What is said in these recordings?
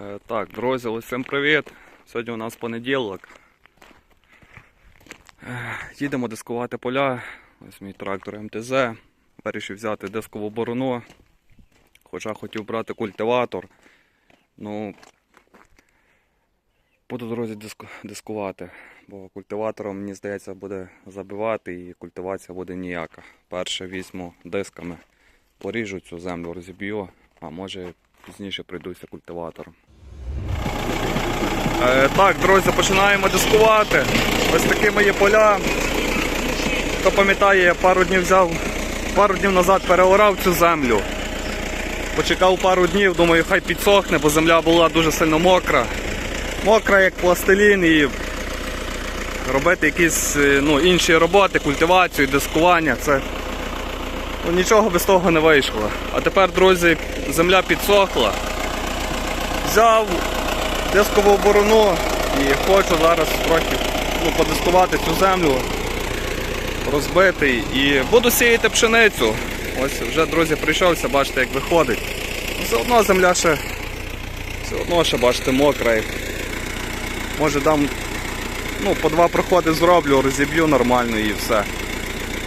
Е, Так, друзі, усім привіт. Сьогодні у нас понеділок. Е, Їдемо дискувати поля. Ось мій трактор МТЗ. Вирішив взяти дискову борону. Хоча хотів брати культиватор. Ну, буду, друзі, диску- дискувати. Бо культиватором, мені здається, буде забивати і культивація буде ніяка. Перше візьму дисками, поріжу цю землю, розіб'ю, а може пізніше прийдуся культиватором. Е, так, друзі, починаємо дискувати. Ось такі мої поля. Хто пам'ятає, я пару днів взяв, пару днів назад переорав цю землю. Почекав пару днів, думаю, хай підсохне, бо земля була дуже сильно мокра. Мокра, як пластилін, і робити якісь е, ну, інші роботи, культивацію, дискування. Це ну, нічого без того не вийшло. А тепер, друзі, земля підсохла. Взяв дискову борону і хочу зараз трохи ну, подискувати цю землю, розбити і буду сіяти пшеницю. Ось вже, друзі, прийшовся, бачите, як виходить. Все одно земля ще, все одно ще, бачите, мокра. Може дам ну, по два проходи зроблю, розіб'ю нормально і все.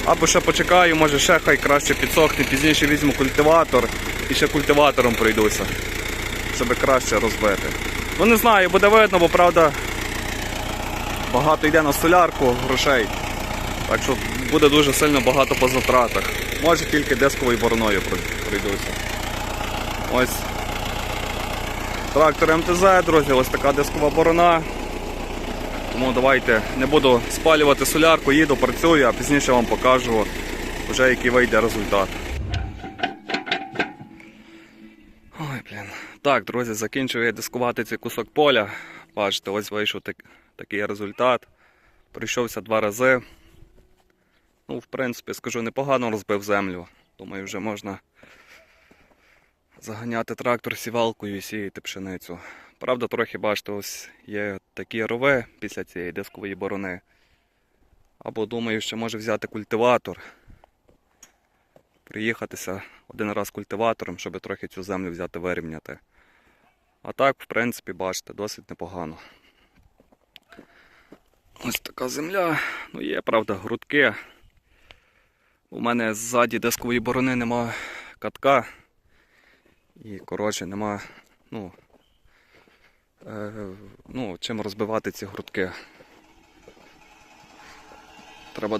Або ще почекаю, може ще хай краще підсохне, пізніше візьму культиватор і ще культиватором пройдуся, щоб краще розбити. Ну не знаю, буде видно, бо правда багато йде на солярку грошей. Так що буде дуже сильно багато по затратах. Може тільки дисковою бороною прой- пройдуся. Ось трактор МТЗ, друзі, ось така дискова борона. Тому давайте не буду спалювати солярку, їду, працюю, а пізніше вам покажу вже який вийде результат. Ой, блін. Так, друзі, закінчив я дискувати цей кусок поля. Бачите, ось вийшов так, такий результат. Прийшовся два рази. Ну, в принципі, скажу, непогано розбив землю. Думаю, вже можна заганяти трактор сівалкою і сіяти пшеницю. Правда, трохи бачите, ось є такі рови після цієї дискової борони. Або думаю, що може взяти культиватор. Приїхатися один раз культиватором, щоб трохи цю землю взяти вирівняти. А так, в принципі, бачите, досить непогано. Ось така земля. Ну є, правда, грудки. У мене ззаді дискової борони нема катка. І, коротше, нема, ну, ну, чим розбивати ці грудки. Треба,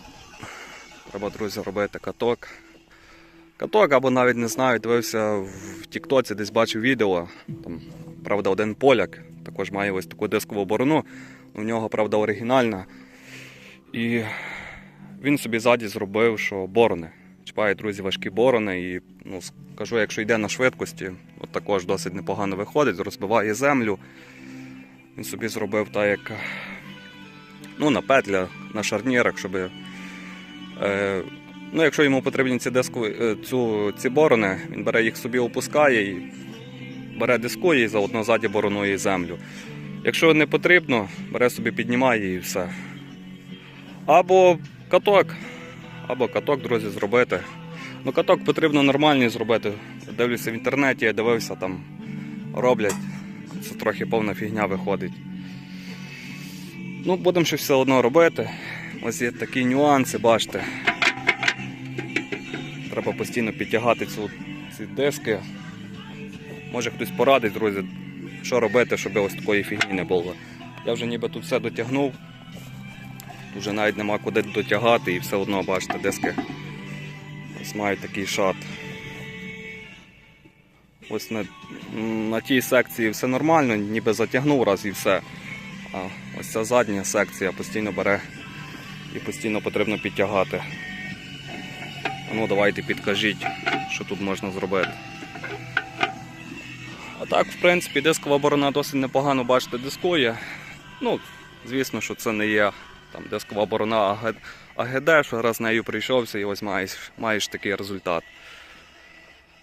треба, друзі, робити каток. Каток або навіть не знаю, дивився в Тіктоці, десь бачив відео. Там, правда, один поляк також має ось таку дискову борону. У нього, правда, оригінальна. І він собі ззаді зробив, що борони. Чіпає, друзі, важкі борони. І ну, скажу, якщо йде на швидкості, от також досить непогано виходить, розбиває землю. Він собі зробив так, як ну, на петлях, на шарнірах, щоб. Е, ну, якщо йому потрібні ці, диску, е, цю, ці борони, він бере їх собі опускає і бере дискує і заодно ззаді боронує землю. Якщо не потрібно, бере собі піднімає і все. Або каток. Або каток, друзі, зробити. Ну, каток потрібно нормальний зробити. Дивлюся в інтернеті, я дивився, там роблять. Це трохи повна фігня виходить. Ну, будемо щось все одно робити. Ось є такі нюанси, бачите. Треба постійно підтягати цю, ці диски. Може хтось порадить, друзі, що робити, щоб ось такої фігні не було. Я вже ніби тут все дотягнув. Вже навіть нема куди дотягати і все одно, бачите, диски ось мають такий шат. Ось на, на тій секції все нормально, ніби затягнув раз і все. А ось ця задня секція постійно бере і постійно потрібно підтягати. Ну, давайте підкажіть, що тут можна зробити. А так, в принципі, дискова борона досить непогано, бачите, дискує. Ну, звісно, що це не є там дискова борона АГ- АГД, що раз нею прийшовся і ось маєш, маєш такий результат.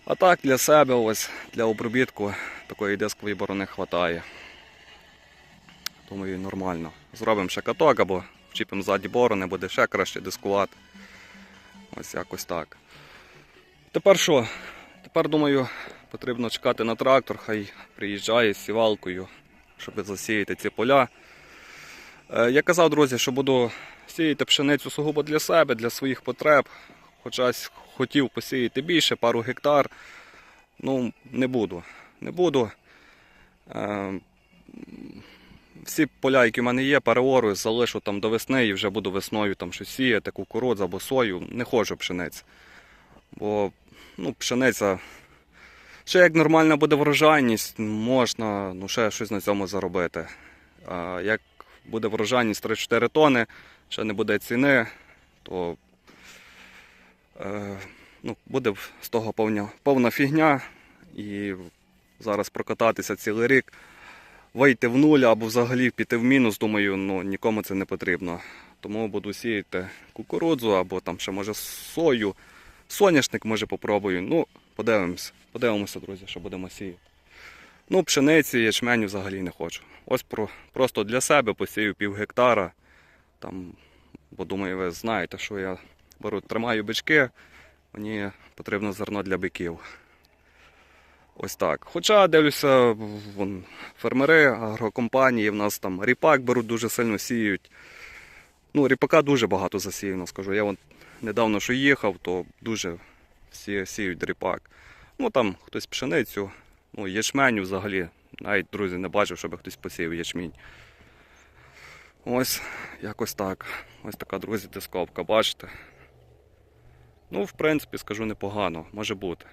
А так для себе, ось для обробітку такої дискової борони вистачає. Думаю, нормально. Зробимо ще каток або вчіпимо ззаді борони, буде ще краще дискувати. Ось якось так. Тепер що? Тепер думаю, Потрібно чекати на трактор, хай приїжджає з сівалкою, щоб засіяти ці поля. Е, Я казав, друзі, що буду сіяти пшеницю сугубо для себе, для своїх потреб. Хоча хотів посіяти більше, пару гектар. Ну, не буду. Не буду. Е, Всі поля, які в мене є, переорую, залишу там до весни і вже буду весною там щось сіяти, кукурудзу або сою. Не хочу пшениці. Бо ну, пшениця. Ще як нормальна буде врожайність, можна ну, ще щось на цьому заробити. А як буде врожайність 3-4 тони, ще не буде ціни, то е, ну, буде з того повня, повна фігня. І зараз прокататися цілий рік, вийти в нуль або взагалі піти в мінус, думаю, ну, нікому це не потрібно. Тому буду сіяти кукурудзу або там ще може сою. Соняшник може попробую. Ну, подивимось. Подивимося, друзі, що будемо сіяти. Ну, пшениці, ячменю взагалі не хочу. Ось про, просто для себе посію пів гектара. Там, бо думаю, ви знаєте, що я беру, тримаю бички, мені потрібно зерно для биків. Ось так. Хоча дивлюся, вон, фермери, агрокомпанії, в нас там ріпак беруть дуже сильно сіють. Ну, ріпака дуже багато засіяно, скажу. Я вон недавно що їхав, то дуже всі сіють ріпак. Ну там хтось пшеницю, ну, ячменю взагалі. Навіть, друзі, не бачив, щоб хтось посіяв ячмінь. Ось якось так. Ось така, друзі, дисковка, бачите. Ну, в принципі, скажу непогано, може бути.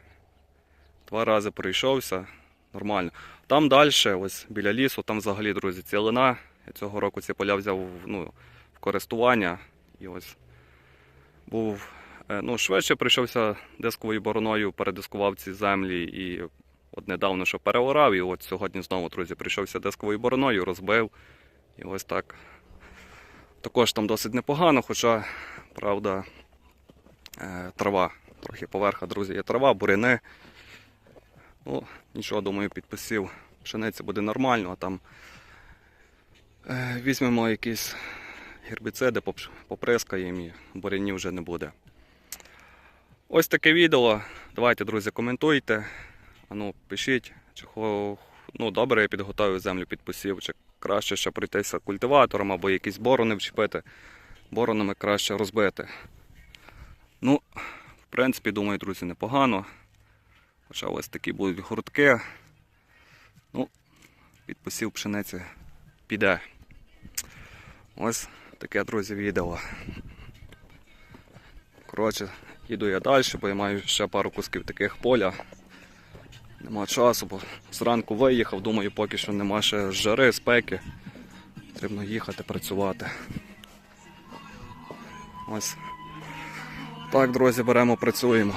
Два рази пройшовся, нормально. Там далі, ось біля лісу, там взагалі, друзі, цілина. Я цього року ці поля взяв ну, в користування. І ось був е, ну, швидше прийшовся дисковою бороною, передискував ці землі і от недавно що переорав, і от сьогодні знову, друзі, прийшовся дисковою бороною, розбив. І ось так. Також там досить непогано, хоча, правда, е, трава. Трохи поверха, друзі, є трава, буряни. Ну, нічого, думаю, підписів. Пшениця буде нормально, а там е, візьмемо якісь гербіциди, поприскаємо і бурянів вже не буде. Ось таке відео. Давайте, друзі, коментуйте. Ну, пишіть, чи ну, добре я підготую землю під посів, чи краще ще пройтися культиватором або якісь борони вчепити. Боронами краще розбити. Ну, в принципі, думаю, друзі, непогано. Хоча ось такі будуть гуртки. Ну, під посів пшениці піде. Ось таке, друзі, відео. Коротше, їду я далі, бо я маю ще пару кусків таких поля. Нема часу, бо зранку виїхав, думаю, поки що нема ще жари, спеки. Потрібно їхати працювати. Ось. Так, друзі, беремо, працюємо.